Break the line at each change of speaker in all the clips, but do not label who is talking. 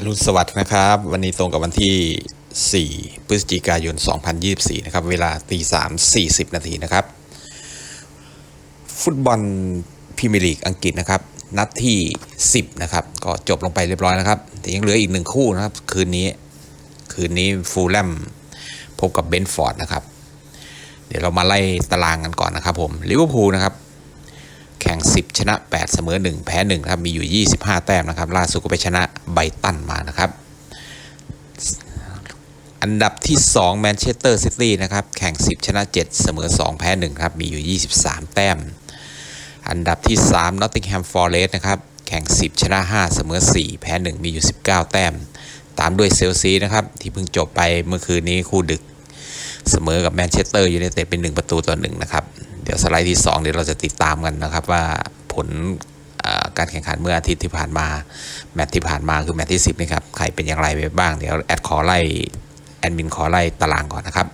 อรุณสวัสดิ์นะครับ วันนี้ตรงกับวันที่ 4 พฤศจิกายน 2024 นะครับ เวลาตี3 40นาทีนะครับ ฟุตบอลพรีเมียร์ลีกอังกฤษนะครับ นัดที่ 10 นะครับ ก็จบลงไปเรียบร้อยนะครับ แต่ยังเหลืออีกหนึ่งคู่นะครับ คืนนี้ คืนนี้ฟูลแลมพบกับเบนฟอร์ดนะครับ เดี๋ยวเรามาไล่ตารางกันก่อนนะครับผม ลิเวอร์พูลนะครับ แข่ง 10 ชนะ 8 เสมอ 1 แพ้1ครับมีอยู่ 25 แต้มนะครับล่าสุดก็ไปชนะไบตันมานะครับอันดับที่2แมนเชสเตอร์ซิตี้นะครับแข่ง 10 ชนะ 7 เสมอ 2 แพ้1ครับมีอยู่ 23 แต้ม อันดับที่3นอตติงแฮมฟอร์เรสต์นะครับแข่ง 10 ชนะ 5 เสมอ 4 แพ้ 1 มีอยู่ 19 แต้ม ตามด้วยเซลซีนะครับที่เพิ่งจบไปเมื่อคืนนี้คู่ดึกเสมอกับแมนเชสเตอร์ยูไนเต็ดเป็น 1 ประตูต่อ1นะครับ ดี๋ยวสไลด์ที่ 2 เดี๋ยวเราจะติดตามกันนะครับว่าผลการแข่งขันเมื่ออาทิตย์ที่ผ่านมา แมตช์ที่ผ่านมาคือแมตช์ที่ 10นี่ครับ ใครเป็นอย่างไรไปบ้าง เดี๋ยวแอดขอไล่แอดมินขอไล่ตารางก่อนนะครับ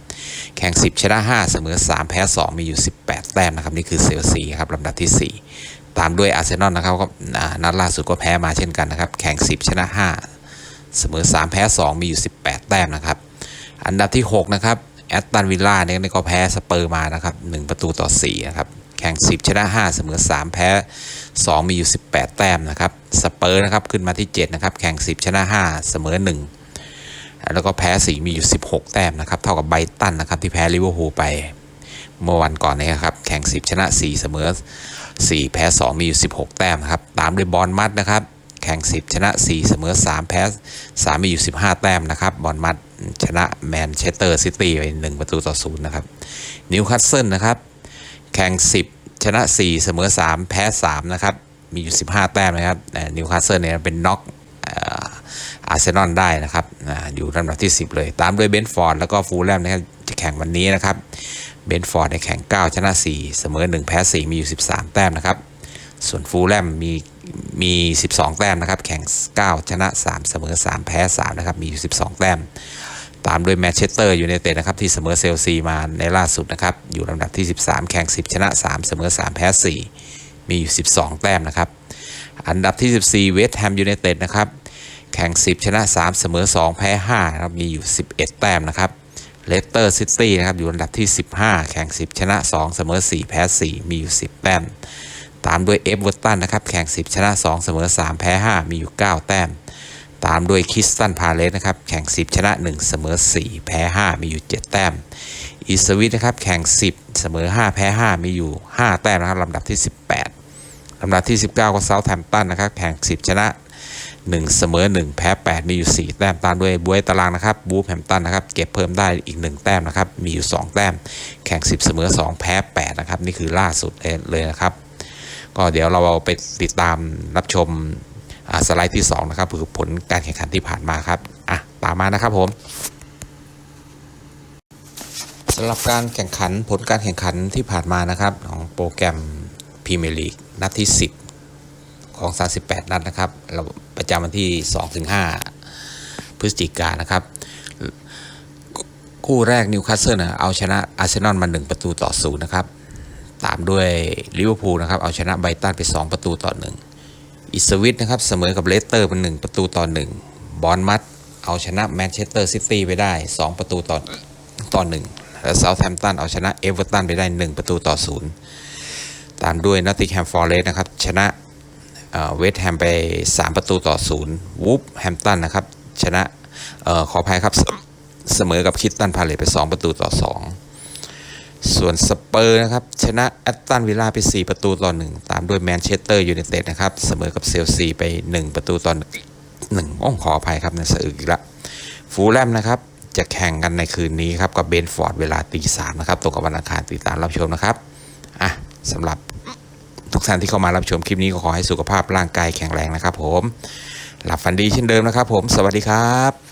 แข่ง 10 ชนะ 5 เสมอ 3 แพ้ 2 มีอยู่ 18 แต้มนะครับ นี่คือเซลซีครับลำดับที่ 4 ตามด้วยอาร์เซนอลนะครับก็นัดล่าสุดก็แพ้มาเช่นกันนะครับ แข่ง 10 ชนะ 5 เสมอ 3 แพ้ 2 มีอยู่ 18 แต้มนะครับ อันดับที่ 6 นะครับ แอตตันวิลล่าเนี่ยก็แพ้สเปอร์มานะครับ1ประตูต่อ4นะครับแข่ง 10 ชนะ 5 เสมอ 3 แพ้ 2 มีอยู่ 18 แต้มนะครับสเปอร์นะครับขึ้นมาที่ 7 นะครับ แข่ง 10 ชนะ 5 เสมอ 1 แล้วก็แพ้ 4 มีอยู่ 16 แต้มนะครับ เท่ากับไบตันนะครับที่แพ้ลิเวอร์พูลไปเมื่อวันก่อนนี้ครับ แข่ง 10 ชนะ 4 เสมอ 4 แพ้ 2 มีอยู่ 16 แต้มครับ ตามด้วยบอลมัดนะครับ แข่ง 10 ชนะ 4 เสมอ 3 แพ้ 3 มีอยู่ 15 แต้มนะครับบอลมัดชนะแมนเชสเตอร์ซิตี้ไป 1 ประตูต่อ0นะครับนิวคาสเซิลนะครับ แข่ง 10 ชนะ 4 เสมอ 3 แพ้ 3 นะครับ มีอยู่ 15 แต้มนะครับนิวคาสเซิลเนี่ยเป็นน็อกอาร์เซนอลได้นะครับอยู่ลำดับที่ 10 เลย ตามด้วยเบนฟอร์ดแล้วก็ฟูลแลมนะครับจะแข่งวันนี้นะครับเบนฟอร์ดในแข่ง 9 ชนะ 4 เสมอ 1 แพ้ 4 มีอยู่ 13 แต้มนะครับ ส่วนฟูลแลมมีมี 12 แต้มนะครับ แข่ง 9 ชนะ 3 เสมอ 3 แพ้ 3 นะครับ มีอยู่ 12 แต้ม ตามด้วยแมนเชสเตอร์อยูไนเต็ดนะครับ ที่เสมอเซลซีมาในล่าสุดนะครับ อยู่ลำดับที่ 13 แข่ง 10 ชนะ 3 เสมอ 3 แพ้ 4 มีอยู่ 12 แต้มนะครับ อันดับที่ 14 เวสต์แฮมยูไนเต็ดนะครับ แข่ง 10 ชนะ 3 เสมอ 2 แพ้ 5 นะครับ มีอยู่ 11 แต้มนะครับ เลสเตอร์ซิตี้นะครับ อยู่อันดับที่ 15 แข่ง 10 ชนะ 2 เสมอ 4 แพ้ 4 มีอยู่ 10 แต้ม ตามด้วยเอฟเวอร์ตันนะครับแข่ง 10 ชนะ 2 เสมอ 3 แพ้ 5 มีอยู่ 9 แต้ม ตามด้วยคริสตันพาเลสนะครับแข่ง 10 ชนะ 1 เสมอ 4 แพ้ 5 มีอยู่ 7 แต้มอีสวิตนะครับแข่ง 10 เสมอ 5 แพ้ 5 มีอยู่ 5 แต้มนะครับลำดับที่ 18ลำดับที่ 19 ก็เซาท์แฮมป์ตันนะครับแข่ง 10 ชนะ 1 เสมอ 1 แพ้ 8 มีอยู่ 4 แต้มตามด้วยบวยตารางนะครับบูฟแฮมป์ตันนะครับเก็บเพิ่มได้อีก 1 แต้มนะครับมีอยู่ 2 แต้ม แข่ง 10 เสมอ 2 แพ้ 8 นะครับ นี่คือล่าสุดเลยนะครับ ก็เดี๋ยวเราไปติดตามรับชมสไลด์ที่ 2 นะครับคือผลการแข่งขันที่ผ่านมาครับอะตามมานะครับผมสำหรับการแข่งขันผลการแข่งขันที่ผ่านมานะครับ ของโปรแกรมพรีเมียร์ลีกนัดที่ 10 ของ 38 นัดนะครับเราประจำวันที่ 2-5 พฤศจิกายนนะครับ คู่แรกนิวคาสเซิลเอาชนะอาร์เซนอลมา 1 ประตูต่อ0นะครับ ตามด้วยลิเวอร์พูลนะครับเอาชนะไบตันไป 2 ประตูต่อ 1 อิสวิตนะครับเสมอกับเลสเตอร์เป็น1ประตูต่อ 1 บอลมัดเอาชนะแมนเชสเตอร์ซิตี้ไปได้ 2 ประตูต่อต่อ1และเซาท์แฮมป์ตันเอาชนะเอเวอร์ตันไปได้ 1 ประตูต่อ 0 ตามด้วยนอตติงแฮมฟอร์เรสต์นะครับชนะเวสต์แฮมไป 3 ประตูต่อ 0 วูฟแฮมป์ตันนะครับชนะออขออภัยครับเสเสมอกับคิตตันพาเลตไป 2 ประตูต่อ 2 ส่วนสเปอร์นะครับ ชนะแอตตันวิลล่าไป 4 ประตูต่อ 1 ตามด้วยแมนเชสเตอร์ยูไนเต็ดนะครับ เสมอกับเซลซีไป 1 ประตูต่อ1อ้อขออภัยครับนะสะอึกอีกละฟูลแลมนะครับ จะแข่งกันในคืนนี้ครับ กับเบนฟอร์ดเวลาตีสามนะครับตรงกับวันอังคารติดตามรับชมนะครับอะสำหรับทุกท่านที่เข้ามารับชมคลิปนี้ก็ขอให้สุขภาพร่างกายแข็งแรงนะครับ ผม หลับฝันดีเช่นเดิมนะครับ ผม สวัสดีครับ